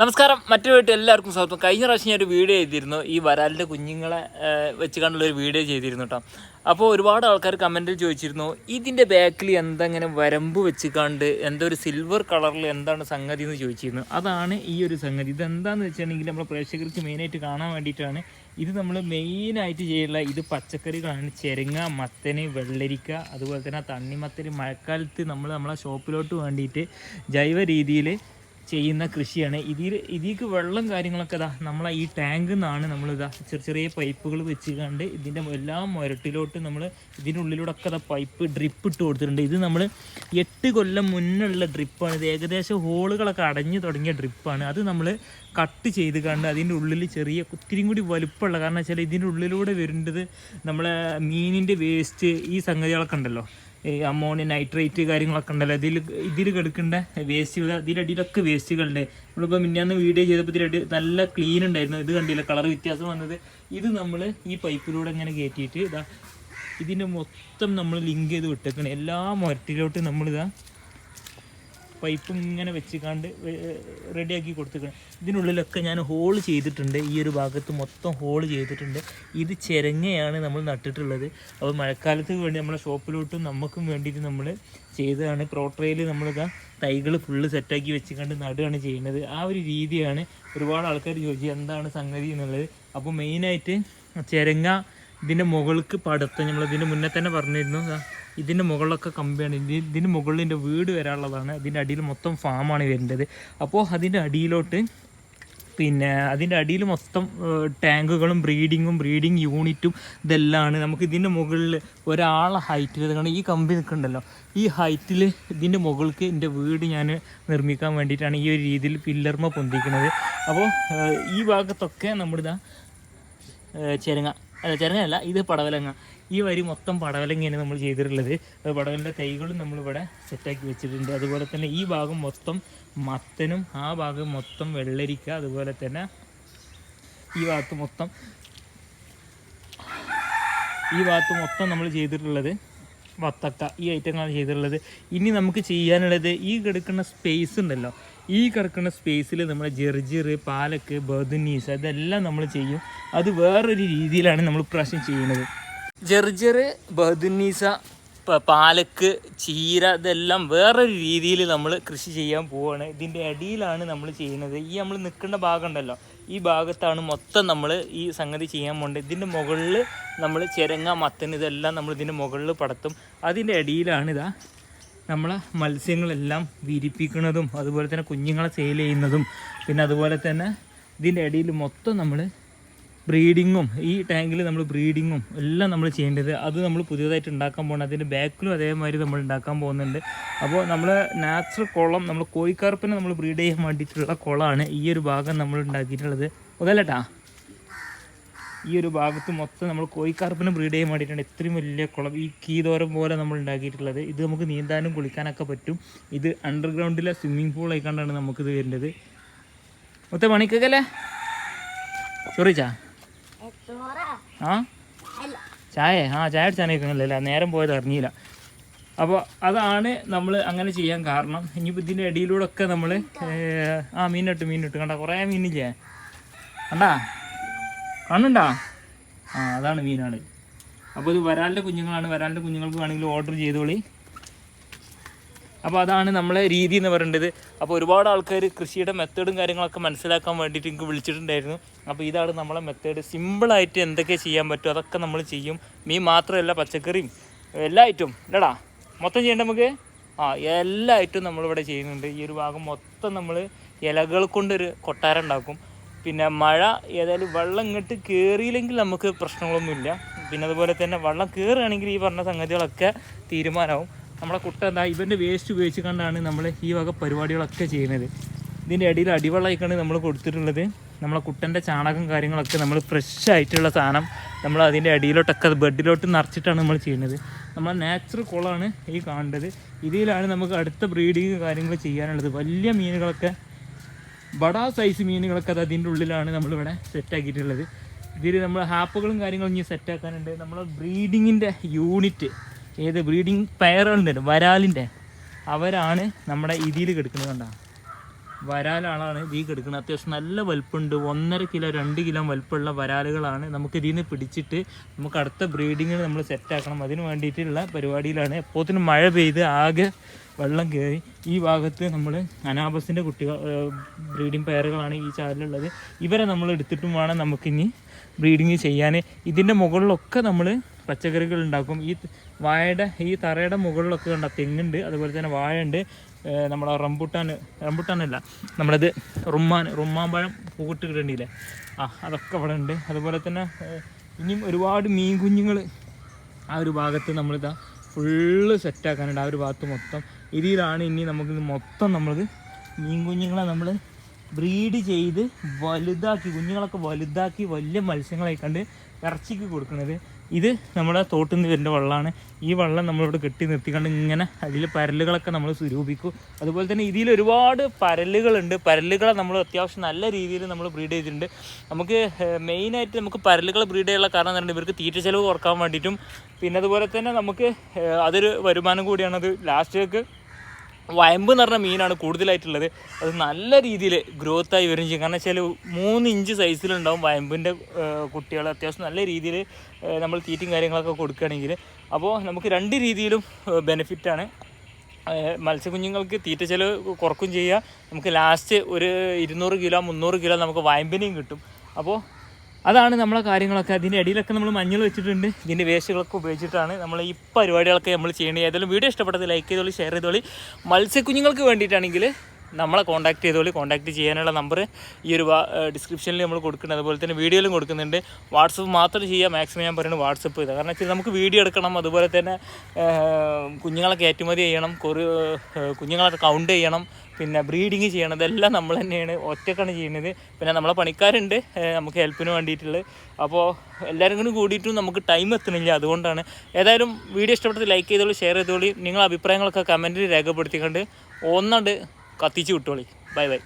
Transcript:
നമസ്കാരം മറ്റു വീട്ടിൽ എല്ലാവർക്കും സ്വാഗതം. കഴിഞ്ഞ പ്രാവശ്യം ഒരു വീഡിയോ ചെയ്തിരുന്നു. ഈ വരാലിന്റെ കുഞ്ഞുങ്ങളെ വെച്ച് കണ്ടുള്ള ഒരു വീഡിയോ ചെയ്തിരുന്നു കേട്ടോ അപ്പോൾ ഒരുപാട് ആൾക്കാർ കമന്റിൽ ചോദിച്ചിരുന്നു ഇതിന്റെ ബാക്കിൽ എന്താ ഇങ്ങനെ വരമ്പ് വെച്ച് കണ്ട് എന്താ ഒരു സിൽവർ കളറിൽ എന്താണ് സംഗതി? എന്ന് ചോദിച്ചിരുന്നു. അതാണ് ഈ ഒരു സംഗതി. ഇതെന്താണെന്ന് വെച്ചിട്ടുണ്ടെങ്കിൽ നമ്മൾ പ്രേക്ഷകർക്ക് മെയിനായിട്ട് കാണാൻ വേണ്ടിയിട്ടാണ്. ഇത് നമ്മൾ മെയിനായിട്ട് ചെയ്യുള്ള ഇത് പച്ചക്കറികളാണ്. ചെരങ്ങ മത്തന് വെള്ളരിക്ക അതുപോലെ തന്നെ തണ്ണിമത്തന് മഴക്കാലത്ത് നമ്മൾ നമ്മളെ ഷോപ്പിലോട്ട് വേണ്ടിയിട്ട് ജൈവ രീതിയിൽ ചെയ്യുന്ന കൃഷിയാണ്. ഇതിൽ ഇതിലേക്ക് വെള്ളം കാര്യങ്ങളൊക്കെ ഇതാ നമ്മൾ ഈ ടാങ്കിൽ നിന്നാണ് നമ്മളിതാ ചെറിയ ചെറിയ പൈപ്പുകൾ വെച്ച് കണ്ട് ഇതിന്റെ എല്ലാ മുരട്ടിലോട്ട് നമ്മൾ ഇതിന്റെ ഉള്ളിലൂടെ ഒക്കെ ഇതാ പൈപ്പ് ഡ്രിപ്പ് ഇട്ട് കൊടുത്തിട്ടുണ്ട്. ഇത് നമ്മൾ എട്ട് കൊല്ലം മുന്നുള്ള ഡ്രിപ്പാണ് ഇത് ഏകദേശം ഹോളുകളൊക്കെ അടഞ്ഞു തുടങ്ങിയ ഡ്രിപ്പാണ് അത് നമ്മൾ കട്ട് ചെയ്ത് കണ്ട് അതിന്റെ ഉള്ളിൽ ചെറിയ ഒത്തിരിയും കൂടി വലുപ്പമുള്ള കാരണം വെച്ചാൽ ഇതിന്റെ ഉള്ളിലൂടെ വരേണ്ടത് നമ്മളെ മീനിന്റെ വേസ്റ്റ് ഈ സംഗതികളൊക്കെ ഉണ്ടല്ലോ. ഈ അമോണിയ നൈട്രേറ്റ് കാര്യങ്ങളൊക്കെ ഉണ്ടല്ലോ. ഇതിൽ ഇതിൽ കിടക്കേണ്ട? വേസ്റ്റുകൾ ഇതിലടിയിലൊക്കെ വേസ്റ്റുകളുണ്ട് നമ്മളിപ്പോൾ മിന്നാന്ന് വീഡിയോ ചെയ്തപ്പോൾ ഇതിലടി നല്ല ക്ലീൻ ഉണ്ടായിരുന്നു ഇത് കണ്ടില്ല? കളർ വ്യത്യാസം വന്നത്. ഇത് നമ്മൾ ഈ പൈപ്പിലൂടെ ഇങ്ങനെ കയറ്റിയിട്ട് ഇതാ ഇതിന്റെ മൊത്തം നമ്മൾ ലിങ്ക് ചെയ്ത് വിട്ടേക്കണം. എല്ലാ മുരട്ടിലോട്ടും നമ്മളിതാ പൈപ്പ് ഇങ്ങനെ വെച്ചിക്കാണ്ട് റെഡിയാക്കി കൊടുത്തേക്കണം. ഇതിനുള്ളിലൊക്കെ ഞാൻ ഹോൾ ചെയ്തിട്ടുണ്ട്. ഈ ഒരു ഭാഗത്ത് മൊത്തം ഹോൾ ചെയ്തിട്ടുണ്ട്. ഇത് ചെരങ്ങയാണ് നമ്മൾ നട്ടിട്ടുള്ളത്. അപ്പോൾ മഴക്കാലത്ത് വേണ്ടി നമ്മളെ ഷോപ്പിലോട്ടും നമുക്കും വേണ്ടിയിട്ട് നമ്മൾ ചെയ്തതാണ്. ക്രോട്ടറയിൽ നമ്മളിതാ തൈകൾ ഫുള്ള് സെറ്റാക്കി വെച്ചിക്കണ്ട് നടുകയാണ് ചെയ്യുന്നത്. ആ ഒരു രീതിയാണ് ഒരുപാട് ആൾക്കാർ ചോദിച്ചു എന്താണ് സംഗതി എന്നുള്ളത്. അപ്പോൾ മെയിനായിട്ട് ചെരങ്ങ ഇതിന്റെ മുകൾക്ക് നമ്മൾ ഇതിന്റെ മുന്നേ തന്നെ പറഞ്ഞിരുന്നു. ഇതിന്റെ മുകളിലൊക്കെ കമ്പിയാണ്. ഇത് ഇതിന് മുകളിൽ എന്റെ വീട് വരാനുള്ളതാണ്. ഇതിന്റെ അടിയിൽ മൊത്തം ഫാമാണ് വരേണ്ടത്. അപ്പോൾ അതിന്റെ അടിയിലോട്ട് പിന്നെ അതിന്റെ അടിയിൽ മൊത്തം ടാങ്കുകളും ബ്രീഡിങ്ങും ബ്രീഡിങ് യൂണിറ്റും ഇതെല്ലാമാണ്. നമുക്ക് ഇതിന്റെ മുകളിൽ ഒരാളെ ഹൈറ്റിൽ കാരണം ഈ കമ്പി നിൽക്കുന്നുണ്ടല്ലോ ഈ ഹൈറ്റിൽ ഇതിന്റെ മുകൾക്ക് എന്റെ വീട് ഞാൻ നിർമ്മിക്കാൻ വേണ്ടിയിട്ടാണ് ഈ ഒരു രീതിയിൽ പില്ലർമ പൊന്തിക്കുന്നത്. അപ്പോൾ ഈ ഭാഗത്തൊക്കെ നമ്മളിതാ ചെരങ്ങ. അല്ല ചെരങ്ങയല്ല ഇത് പടവലങ്ങ. ഈ വരി മൊത്തം പടവലങ്ങയാണ് നമ്മൾ ചെയ്തിട്ടുള്ളത്. പടവലിന്റെ തൈകളും നമ്മളിവിടെ സെറ്റാക്കി വെച്ചിട്ടുണ്ട്. അതുപോലെ തന്നെ ഈ ഭാഗം മൊത്തം മത്തനും ആ ഭാഗം മൊത്തം വെള്ളരിക്ക അതുപോലെ തന്നെ ഈ ഭാഗത്ത് മൊത്തം ഈ ഭാഗത്ത് മൊത്തം നമ്മൾ ചെയ്തിട്ടുള്ളത് വത്തക്ക. ഈ ഐറ്റങ്ങളാണ് ചെയ്തിട്ടുള്ളത്. ഇനി നമുക്ക് ചെയ്യാനുള്ളത് ഈ കിടക്കുന്ന സ്പേസ് ഉണ്ടല്ലോ. ഈ കിടക്കുന്ന സ്പേസിൽ നമ്മൾ ജെർജിർ പാലക്ക് ബദുനീസ് അതെല്ലാം നമ്മൾ ചെയ്യും. അത് വേറൊരു രീതിയിലാണ് നമ്മൾ പ്രാവശ്യം ചെയ്യുന്നത്. ജെർജർ ബഹദുനീസ പാലക്ക് ചീര ഇതെല്ലാം വേറൊരു രീതിയിൽ നമ്മൾ കൃഷി ചെയ്യാൻ പോവുകയാണ് ഇതിന്റെ അടിയിലാണ് നമ്മൾ ചെയ്യുന്നത്. ഈ നമ്മൾ നിൽക്കുന്ന ഭാഗം ഉണ്ടല്ലോ. ഈ ഭാഗത്താണ് മൊത്തം നമ്മൾ ഈ സംഗതി ചെയ്യാൻ പോകേണ്ടത് ഇതിന്റെ മുകളിൽ നമ്മൾ ചിരങ്ങ മത്തൻ ഇതെല്ലാം നമ്മൾ ഇതിന്റെ മുകളിൽ പടത്തും. അതിന്റെ അടിയിലാണിതാ നമ്മളെ മത്സ്യങ്ങളെല്ലാം വിരിപ്പിക്കുന്നതും അതുപോലെ തന്നെ കുഞ്ഞുങ്ങളെ സെയിൽ ചെയ്യുന്നതും. പിന്നെ അതുപോലെ തന്നെ ഇതിന്റെ അടിയിൽ മൊത്തം നമ്മൾ ബ്രീഡിങ്ങും ഈ ടാങ്കിൽ നമ്മൾ ബ്രീഡിങ്ങും എല്ലാം നമ്മൾ ചെയ്യേണ്ടത്. അത് നമ്മൾ പുതിയതായിട്ട് ഉണ്ടാക്കാൻ പോകുന്നത് അതിന്റെ ബാക്കിലും അതേമാതിരി നമ്മൾ ഉണ്ടാക്കാൻ പോകുന്നുണ്ട്. അപ്പോൾ നമ്മൾ നാച്ചുറൽ കുളം നമ്മൾ കോഴിക്കാർപ്പിനെ നമ്മൾ ബ്രീഡ് ചെയ്യാൻ വേണ്ടിയിട്ടുള്ള കുളമാണ് ഈ ഒരു ഭാഗം നമ്മൾ ഉണ്ടാക്കിയിട്ടുള്ളത്. മുതലട്ടാ. ഈ ഒരു ഭാഗത്ത് മൊത്തം നമ്മൾ കോഴിക്കാർപ്പിനെ ബ്രീഡ് ചെയ്യാൻ വേണ്ടിയിട്ടാണ് ഇത്രയും വലിയ കുളം ഈ കീതോരം പോലെ നമ്മൾ ഉണ്ടാക്കിയിട്ടുള്ളത്. ഇത് നമുക്ക് നീന്താനും കുളിക്കാനൊക്കെ പറ്റും. ഇത് അണ്ടർഗ്രൗണ്ടിലെ സ്വിമ്മിംഗ് പൂൾ ആയിക്കൊണ്ടാണ് നമുക്കിത് വരേണ്ടത് മൊത്തം പണിക്കല്ലേ ചൊറിച്ചാ ആ? ചായ? ആ ചായ അടിച്ചാനേക്കുന്നില്ല നേരം പോയത് അറിഞ്ഞില്ല. അപ്പോൾ അതാണ് നമ്മൾ അങ്ങനെ ചെയ്യാൻ കാരണം. ഇനിയിപ്പോൾ ഇതിന്റെ ഇടയിലൂടെ ഒക്കെ നമ്മൾ ആ മീനിട്ട് മീനിട്ട്. കണ്ട കുറേ മീനില്ലേ? കണ്ടാ? കാണുന്നുണ്ടാ? ആ അതാണ് മീനാണ് അപ്പോൾ ഇത് വരാലിന്റെ കുഞ്ഞുങ്ങളാണ്. വരാലിന്റെ കുഞ്ഞുങ്ങൾക്ക് വേണമെങ്കിൽ ഓർഡർ ചെയ്തോളി. അപ്പോൾ അതാണ് നമ്മളെ രീതി എന്ന് പറയേണ്ടത്. അപ്പോൾ ഒരുപാട് ആൾക്കാർ കൃഷിയുടെ മെത്തേഡും കാര്യങ്ങളൊക്കെ മനസ്സിലാക്കാൻ വേണ്ടിയിട്ട് എനിക്ക് വിളിച്ചിട്ടുണ്ടായിരുന്നു. അപ്പോൾ ഇതാണ് നമ്മളെ മെത്തേഡ്. സിമ്പിളായിട്ട് എന്തൊക്കെ ചെയ്യാൻ പറ്റും അതൊക്കെ നമ്മൾ ചെയ്യും. മീൻ മാത്രമല്ല പച്ചക്കറിയും എല്ലാ ഐറ്റവും ഇല്ലടാ മൊത്തം ചെയ്യേണ്ട നമുക്ക്? ആ എല്ലാ ഐറ്റവും നമ്മളിവിടെ ചെയ്യുന്നുണ്ട്. ഈ ഒരു ഭാഗം മൊത്തം നമ്മൾ ഇലകൾ കൊണ്ടൊരു കൊട്ടാരം ഉണ്ടാക്കും. പിന്നെ മഴ ഏതായാലും വെള്ളം ഇങ്ങോട്ട് കയറിയില്ലെങ്കിൽ നമുക്ക് പ്രശ്നങ്ങളൊന്നുമില്ല. പിന്നെ അതുപോലെ തന്നെ വെള്ളം കയറുകയാണെങ്കിൽ ഈ പറഞ്ഞ സംഗതികളൊക്കെ തീരുമാനമാവും. നമ്മളെ കുട്ട എന്താ ഇവന്റെ വേസ്റ്റ് ഉപയോഗിച്ച് കണ്ടാണ് നമ്മൾ ഈ വക പരിപാടികളൊക്കെ ചെയ്യുന്നത്. ഇതിന്റെ ഇടയിൽ അടിവെള്ളമായിക്കാണ് നമ്മൾ കൊടുത്തിട്ടുള്ളത്. നമ്മളെ കുട്ടന്റെ ചാണകം കാര്യങ്ങളൊക്കെ നമ്മൾ ഫ്രഷ് ആയിട്ടുള്ള സാധനം നമ്മൾ അതിന്റെ അടിയിലോട്ടൊക്കെ ബെഡിലോട്ട് നിറച്ചിട്ടാണ് നമ്മൾ ചെയ്യുന്നത്. നമ്മൾ നാച്ചുറൽ കുളമാണ് ഈ കാണേണ്ടത് ഇതിലാണ് നമുക്ക് അടുത്ത ബ്രീഡിങ് കാര്യങ്ങൾ ചെയ്യാനുള്ളത്. വലിയ മീനുകളൊക്കെ ബടാ സൈസ് മീനുകളൊക്കെ അത് അതിന്റെ ഉള്ളിലാണ് നമ്മളിവിടെ സെറ്റാക്കിയിട്ടുള്ളത് ഇതിൽ നമ്മൾ ഹാപ്പുകളും കാര്യങ്ങളും ഇനി സെറ്റാക്കാനുണ്ട് നമ്മൾ ബ്രീഡിങ്ങിന്റെ യൂണിറ്റ് ഏത് ബ്രീഡിങ് പെയറുകളുണ്ട് വരാലിന്റെ. അവരാണ് നമ്മുടെ ഇതിയിൽ കിടക്കുന്നത് കണ്ട? വരാലാണ് ഈ കിടക്കുന്നത്. അത്യാവശ്യം നല്ല വലുപ്പമുണ്ട് ഒന്നര കിലോ രണ്ട് കിലോ വലുപ്പമുള്ള വരാലുകളാണ് നമുക്ക് ഇതിൽ നിന്ന് പിടിച്ചിട്ട് നമുക്ക് അടുത്ത ബ്രീഡിങ്ങിന് നമ്മൾ സെറ്റാക്കണം. അതിന് വേണ്ടിയിട്ടുള്ള പരിപാടിയിലാണ്. എപ്പോഴത്തേനും മഴ പെയ്ത് ആകെ വെള്ളം കയറി. ഈ ഭാഗത്ത് നമ്മൾ അനാബസിന്റെ കുട്ടികൾ ബ്രീഡിംഗ് പെയറുകളാണ് ഈ ചാലിലുള്ളത്. ഇവരെ നമ്മൾ എടുത്തിട്ടും വേണം നമുക്കിനി ബ്രീഡിങ് ചെയ്യാൻ. ഇതിന്റെ മുകളിലൊക്കെ നമ്മൾ പച്ചക്കറികൾ ഉണ്ടാക്കും ഈ വാഴയുടെ ഈ തറയുടെ മുകളിലൊക്കെ കണ്ട തെങ്ങുണ്ട് അതുപോലെ തന്നെ വാഴയുണ്ട്. നമ്മുടെ റംബുട്ടാൻ റംബുട്ടാനല്ല നമ്മളത് റുമ്മാൻ റുമ്മാൻ പഴം പൂട്ട് കിട്ടണ്ടില്ലേ ആ അതൊക്കെ അവിടെ ഉണ്ട് അതുപോലെ തന്നെ ഇനിയും ഒരുപാട് മീൻ കുഞ്ഞുങ്ങൾ ആ ഒരു ഭാഗത്ത് നമ്മളിതാ ഫുള്ള് സെറ്റാക്കാനുണ്ട് ആ ഒരു ഭാഗത്ത് മൊത്തം. ഇതിലാണ് ഇനി നമുക്ക് മൊത്തം നമ്മൾ മീൻ കുഞ്ഞുങ്ങളെ നമ്മൾ ബ്രീഡ് ചെയ്ത് വലുതാക്കി കുഞ്ഞുങ്ങളൊക്കെ വലുതാക്കി വലിയ മത്സ്യങ്ങളായി കണ്ട് ഇറച്ചിക്ക് കൊടുക്കുന്നത്. ഇത് നമ്മുടെ തോട്ടിൽ നിന്ന് വരുന്ന വെള്ളമാണ്. ഈ വെള്ളം നമ്മളിവിടെ കെട്ടി നിർത്തിക്കൊണ്ട് ഇങ്ങനെ അതിൽ പരലുകളൊക്കെ നമ്മൾ സ്വരൂപിക്കും. അതുപോലെ തന്നെ ഇതിൽ ഒരുപാട് പരലുകളുണ്ട്. പരലുകളെ നമ്മൾ അത്യാവശ്യം നല്ല രീതിയിൽ നമ്മൾ ബ്രീഡ് ചെയ്തിട്ടുണ്ട്. നമുക്ക് മെയിനായിട്ട് നമുക്ക് പരലുകൾ ബ്രീഡ് ചെയ്യാനുള്ള കാരണം എന്ന് ഇവർക്ക് തീറ്റ ചെലവ് കുറയ്ക്കാൻ വേണ്ടിയിട്ടും. പിന്നെ അതുപോലെ തന്നെ നമുക്ക് അതൊരു വരുമാനം കൂടിയാണത് ലാസ്റ്റിലേക്ക് വയമ്പ് എന്ന് പറഞ്ഞ മീനാണ് കൂടുതലായിട്ടുള്ളത്. അത് നല്ല രീതിയിൽ ഗ്രോത്ത് ആയി വരും ചെയ്യും. കാരണം വെച്ചാൽ മൂന്ന് ഇഞ്ച് സൈസിലുണ്ടാവും വയമ്പിന്റെ കുട്ടികൾ അത്യാവശ്യം നല്ല രീതിയിൽ നമ്മൾ തീറ്റും കാര്യങ്ങളൊക്കെ കൊടുക്കുകയാണെങ്കിൽ അപ്പോൾ നമുക്ക് രണ്ട് രീതിയിലും ബെനിഫിറ്റാണ് മത്സ്യകുഞ്ഞുങ്ങൾക്ക് തീറ്റ ചെലവ് കുറക്കും ചെയ്യുക നമുക്ക് ലാസ്റ്റ് ഒരു ഇരുന്നൂറ് കിലോ മുന്നൂറ് കിലോ നമുക്ക് വയമ്പിനെയും കിട്ടും. അപ്പോൾ അതാണ് നമ്മളെ കാര്യങ്ങളൊക്കെ. അതിന്റെ ഇടയിലൊക്കെ നമ്മൾ മഞ്ഞൾ വെച്ചിട്ടുണ്ട്. ഇതിന്റെ വേസ്റ്റുകളൊക്കെ ഉപയോഗിച്ചിട്ടാണ് നമ്മൾ ഈ പരിപാടികളൊക്കെ നമ്മൾ ചെയ്യുന്നത് ഏതായാലും വീഡിയോ ഇഷ്ടപ്പെട്ടത് ലൈക്ക് ചെയ്തോളി ഷെയർ ചെയ്തോളി. മത്സ്യക്കുഞ്ഞുങ്ങൾക്ക് വേണ്ടിയിട്ടാണെങ്കിൽ നമ്മളെ കോൺടാക്ട് ചെയ്തോളി കോൺടാക്ട് ചെയ്യാനുള്ള നമ്പർ ഈ ഒരു ഡിസ്ക്രിപ്ഷനിൽ നമ്മൾ കൊടുക്കുന്നുണ്ട്. അതുപോലെ തന്നെ വീഡിയോയിലും കൊടുക്കുന്നുണ്ട്. വാട്സപ്പ് മാത്രം ചെയ്യുക മാക്സിമം ഞാൻ പറയുന്നത് വാട്സപ്പ് ചെയ്താൽ കാരണം വെച്ചാൽ നമുക്ക് വീഡിയോ എടുക്കണം. അതുപോലെ തന്നെ കുഞ്ഞുങ്ങളെ കയറ്റുമതി ചെയ്യണം. കുറേ കുഞ്ഞുങ്ങളൊക്കെ കുഞ്ഞുങ്ങളെ കൗണ്ട് ചെയ്യണം. പിന്നെ ബ്രീഡിങ് ചെയ്യണം. ഇതെല്ലാം നമ്മൾ തന്നെയാണ് ഒറ്റക്കാണ് ചെയ്യുന്നത്. പിന്നെ നമ്മളെ പണിക്കാരുണ്ട്. നമുക്ക് ഹെൽപ്പിന് വേണ്ടിയിട്ടുള്ളത് അപ്പോൾ എല്ലാവരും കൂടി കൂടിയിട്ടും നമുക്ക് ടൈം എത്തണില്ല. അതുകൊണ്ടാണ്. ഏതായാലും വീഡിയോ ഇഷ്ടപ്പെട്ടത് ലൈക്ക് ചെയ്തോളൂ ഷെയർ ചെയ്തോളി. നിങ്ങളെ അഭിപ്രായങ്ങളൊക്കെ കമന്റിൽ രേഖപ്പെടുത്തിക്കൊണ്ട്. ഒന്നുണ്ട് കത്തിച്ച് വിട്ടോളി. Bye bye.